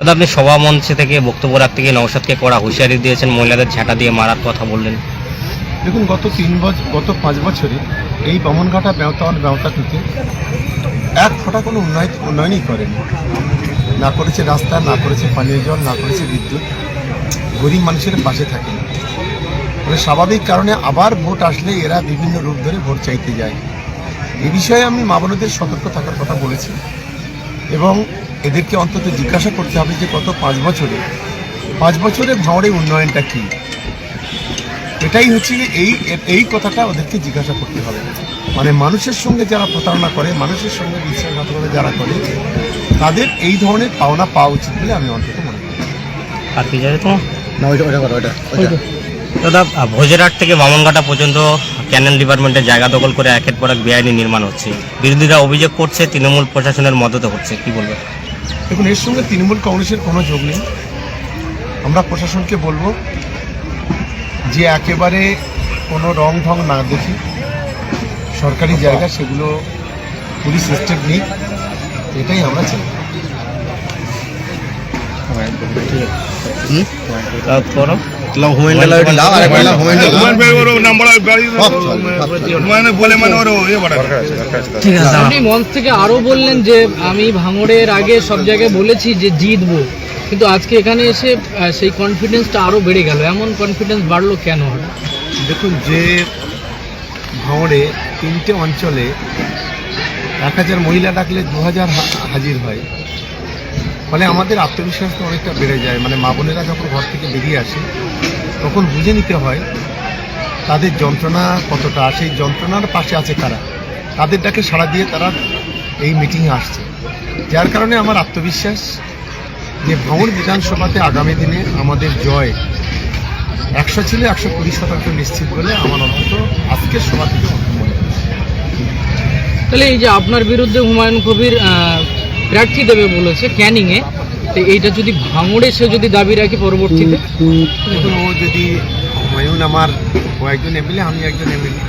দাদা, আপনি সভা মঞ্চে থেকে বক্তব্য রাখতে গিয়ে নৌসাদকে কড়া হুঁশিয়ারি দিয়েছেন, মহিলাদের ঝাঁটা দিয়ে মারার কথা বললেন। দেখুন, গত তিন বছর গত পাঁচ বছরে এই বামনঘাটা ব্যবতান ব্যবতাটিতে এক ফোঁটা কোনো উন্নয়ন, উন্নয়নই করেনি। না করেছে রাস্তা, না করেছে পানীয় জল, না করেছে বিদ্যুৎ। গরিব মানুষের পাশে থাকে না। স্বাভাবিক কারণে আবার ভোট আসলে এরা বিভিন্ন রূপ ধরে ভোট চাইতে যায়। এ বিষয়ে আমি মা সতর্ক থাকার কথা বলেছি এবং এদেরকে অন্তত জিজ্ঞাসা করতে হবে যে গত পাঁচ বছরে পাঁচ বছরে ভাঁড়ে উন্নয়নটা কী? এটাই হচ্ছে যে এই এই কথাটা ওদেরকে জিজ্ঞাসা করতে হবে। মানে মানুষের সঙ্গে যারা প্রতারণা করে মানুষের সঙ্গে বিশ্বাসঘাতকতা যারা করে তাদের এই ধরনের পাওনা পাওয়া উচিত বলে আমি অন্তত মনে করি। আর কি জানি না ওইটা ওইটা করো ওইটা দাদা ভোজেরহাট থেকে বামনঘাটা পর্যন্ত ক্যানেল ডিপার্টমেন্টের জায়গা দখল করে একের পর এক বেআইনি নির্মাণ হচ্ছে। বিরোধীরা অভিযোগ করছে তৃণমূল প্রশাসনের মদতে হচ্ছে। কি বলবেন? দেখুন এর সঙ্গে তৃণমূল কংগ্রেসের কোনো যোগ নেই। আমরা প্রশাসনকে বলব যে একেবারে কোনো রং ঢং না দেখি সরকারি জায়গা সেগুলো পুলিশ স্টেপ নেই এটাই আমরা চাই। তারপর মানে মানে ইয়ে ঠিক আছে আপনি মঞ্চ থেকে আরও বললেন যে আমি ভাঙড়ের আগে সব জায়গায় বলেছি যে জিতবো। কিন্তু আজকে এখানে এসে সেই কনফিডেন্সটা আরও বেড়ে গেল। এমন কনফিডেন্স বাড়লো কেন? দেখুন যে ভাঁড়ে তিনটে অঞ্চলে এক হাজার মহিলা ডাকলে দু হাজার হাজির হয়। ফলে আমাদের আত্মবিশ্বাস তো অনেকটা বেড়ে যায়। মানে মা বোনেরা যখন ঘর থেকে বেরিয়ে আসে, তখন বুঝে নিতে হয় তাদের যন্ত্রণা কতটা সেই যন্ত্রণার পাশে আছে কারা? তাদের ডাকে সাড়া দিয়ে তারা এই মিটিংয়ে আসছে। যার কারণে আমার আত্মবিশ্বাস যে ভাঙড় বিধানসভাতে আগামী দিনে আমাদের জয় একশো ছিল, একশো কুড়ি শতাংশ নিশ্চিত বলে আমার অন্তত আজকের সভা থেকে তাহলে এই যে আপনার বিরুদ্ধে হুমায়ুন কবির প্রার্থী দেবে বলেছে ক্যানিংয়ে তো এইটা যদি ভাঙড়ে সে যদি দাবি রাখে পরবর্তীতে? দেখুন, ও যদি হুমায়ুন আমার ও একজন এমএলএ, আমি একজন এমএলএ।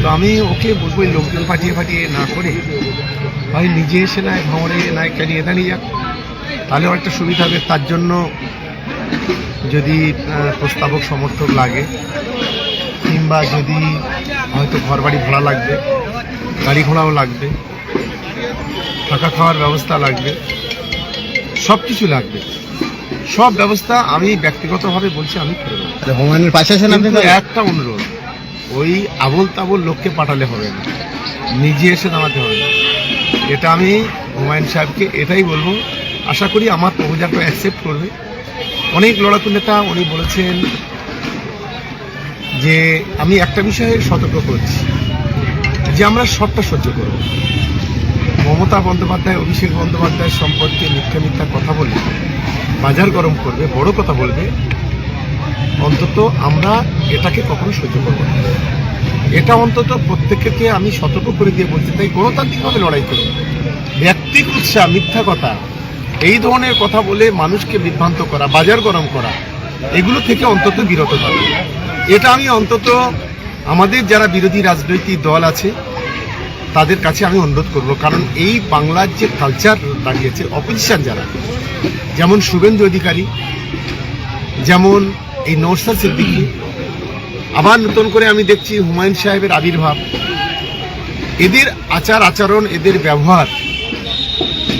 তো আমি ওকে বলব লোকজন পাঠিয়ে পাঠিয়ে না করে, ভাই নিজে এসে নয়, ভাঙড়ে নয় ক্যানিয়ে দাঁড়িয়ে যাক। তাহলে একটা সুবিধা হবে, তার জন্য যদি প্রস্তাবক সমর্থক লাগে, কিংবা যদি হয়তো ঘর বাড়ি ভাড়া লাগবে, গাড়ি ঘোড়াও লাগবে থাকা খাওয়ার ব্যবস্থা লাগবে। সব কিছু লাগবে। সব ব্যবস্থা আমি ব্যক্তিগতভাবে বলছি আমি করে হুমায়ুনের পাশে আছেন আপনি কিন্তু একটা অনুরোধ ওই আবল তাবল লোককে পাঠালে হবে না। নিজে এসে দাঁড়াতে হবে না। এটা আমি হুমায়ুন সাহেবকে এটাই বলব। আশা করি আমার প্রপোজালটা অ্যাকসেপ্ট করবে। অনেক লড়াকু নেতা উনি বলেছেন যে আমি একটা বিষয়ে সতর্ক করছি যে আমরা সবটা সহ্য করব। মমতা বন্দ্যোপাধ্যায়, অভিষেক বন্দ্যোপাধ্যায় সম্পর্কে মিথ্যা মিথ্যা কথা বলে বাজার গরম করবে, বড় কথা বলবে, অন্তত আমরা এটাকে কখনো সহ্য করব না। এটা অন্তত প্রত্যেককে আমি সতর্ক করে দিয়ে বলছি তাই গণতান্ত্রিকভাবে লড়াই করব ব্যক্তিক উৎসাহ মিথ্যা কথা, এই ধরনের কথা বলে মানুষকে বিভ্রান্ত করা, বাজার গরম করা, এগুলো থেকে অন্তত বিরত থাকবে এটা আমি অন্তত আমাদের যারা বিরোধী রাজনৈতিক দল আছে তাদের কাছে আমি অনুরোধ করব, কারণ এই বাংলার যে কালচার দাঁড়িয়েছে অপোজিশন যারা, যেমন শুভেন্দু অধিকারী, যেমন এই নৌসাদ সিদ্দিকী, আবার নতুন করে আমি দেখছি হুমায়ুন সাহেবের আবির্ভাব। এদের আচার আচরণ, এদের ব্যবহার,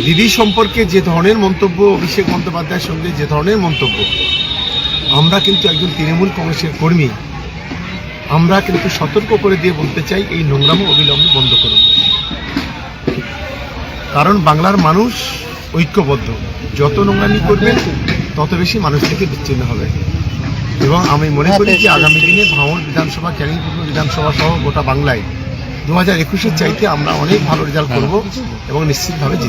দিদি সম্পর্কে যে ধরনের মন্তব্য, অভিষেক বন্দ্যোপাধ্যায়ের সঙ্গে যে ধরনের মন্তব্য, আমরা কিন্তু একজন তৃণমূল কংগ্রেসের কর্মী। আমরা কিন্তু সতর্ক করে দিয়ে বলতে চাই, এই নোংরামো অবিলম্বে বন্ধ করুন। কারণ বাংলার মানুষ ঐক্যবদ্ধ। যত নোংরামি করবেন, তত বেশি মানুষ থেকে বিচ্ছিন্ন হবে। এবং আমি মনে করি যে আগামী দিনে ভাঙড় বিধানসভা ক্যানিংপুর বিধানসভা সহ গোটা বাংলায় দু হাজার একুশের চাইতে আমরা অনেক ভালো রেজাল্ট করব এবং নিশ্চিতভাবে জিতব।